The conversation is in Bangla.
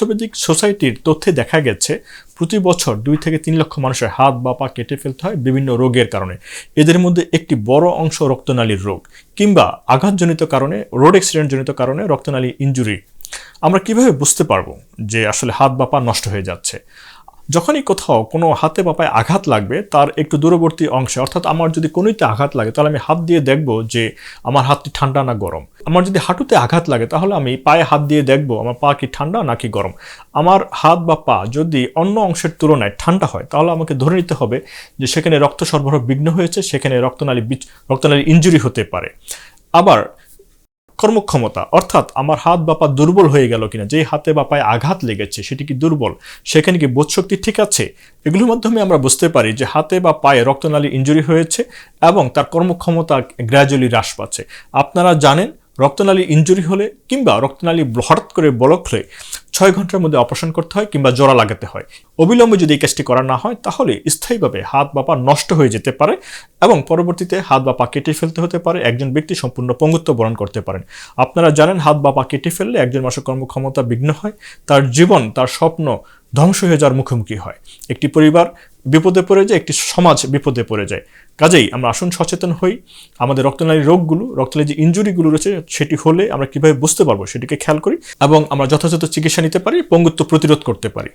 অর্থোপেডিক সোসাইটির তথ্যে দেখা গেছে, প্রতি বছর দুই থেকে তিন লক্ষ মানুষের হাত বা পা কেটে ফেলতে হয় বিভিন্ন রোগের কারণে। এদের মধ্যে একটি বড় অংশ রক্তনালীর রোগ কিংবা আঘাতজনিত কারণে, রোড অ্যাক্সিডেন্টজনিত কারণে রক্তনালী ইঞ্জুরি আমরা কীভাবে বুঝতে পারব যে আসলে হাত বা পা নষ্ট হয়ে যাচ্ছে? যখনই কোথাও কোনো হাতে বা পায়ে আঘাত লাগবে, তার একটু দূরবর্তী অংশে, অর্থাৎ আমার যদি কোনোইতে আঘাত লাগে, তাহলে আমি হাত দিয়ে দেখব যে আমার হাতটি ঠান্ডা না গরম। আমার যদি হাঁটুতে আঘাত লাগে, তাহলে আমি পায়ে হাত দিয়ে দেখব আমার পা কি ঠান্ডা নাকি গরম। আমার হাত বা পা যদি অন্য অংশের তুলনায় ঠান্ডা হয়, তাহলে আমাকে ধরে নিতে হবে যে সেখানে রক্ত সরবরাহ বিঘ্ন হয়েছে, সেখানে রক্তনালী বিচ, রক্তনালী ইনজুরি হতে পারে। আবার কর্মক্ষমতা, অর্থাৎ আমার হাত বা পা দুর্বল হয়ে গেল কিনা যে হাতে বা পায়ে আঘাত লেগেছে সেটি কি দুর্বল, সেখানে কি বোধশক্তি ঠিক আছে? এগুলোর মাধ্যমে আমরা বুঝতে পারি যে হাতে বা পায়ে রক্তনালী ইঞ্জুরি হয়েছে এবং তার কর্মক্ষমতা গ্র্যাজুয়ালি হ্রাস পাচ্ছে। আপনারা জানেন রক্তনালী ইনজুরি হলে কিংবা রক্তনালী হঠাৎ করে ব্লক হলে ছয় ঘণ্টার মধ্যে অপারেশন করতে হয় কিংবা জোড়া লাগাতে হয়। অবিলম্বে যদি এই কাজটি করা না হয়, তাহলে স্থায়ীভাবে হাত বা পা নষ্ট হয়ে যেতে পারে এবং পরবর্তীতে হাত বা পা কেটে ফেলতে হতে পারে, একজন ব্যক্তি সম্পূর্ণ পঙ্গুত্ব বরণ করতে পারেন। আপনারা জানেন, হাত বা পা কেটে ফেললে একজন মানুষের কর্মক্ষমতা বিঘ্ন হয়, তার জীবন, তার স্বপ্ন ধ্বংস হয়ে যাওয়ার মুখোমুখি হয়। একটি পরিবার বিপদে পড়ে যায়, একটি সমাজ বিপদে পড়ে যায়। কাজেই আমরা আসুন সচেতন হই। আমাদের রক্তনালী রোগগুলো, রক্তনালী যে ইঞ্জুরিগুলো রয়েছে, সেটি হলে আমরা কীভাবে বুঝতে পারব সেটিকে খেয়াল করি এবং আমরা যথাযথ চিকিৎসা নিতে পারি, পঙ্গুত্ব প্রতিরোধ করতে পারি।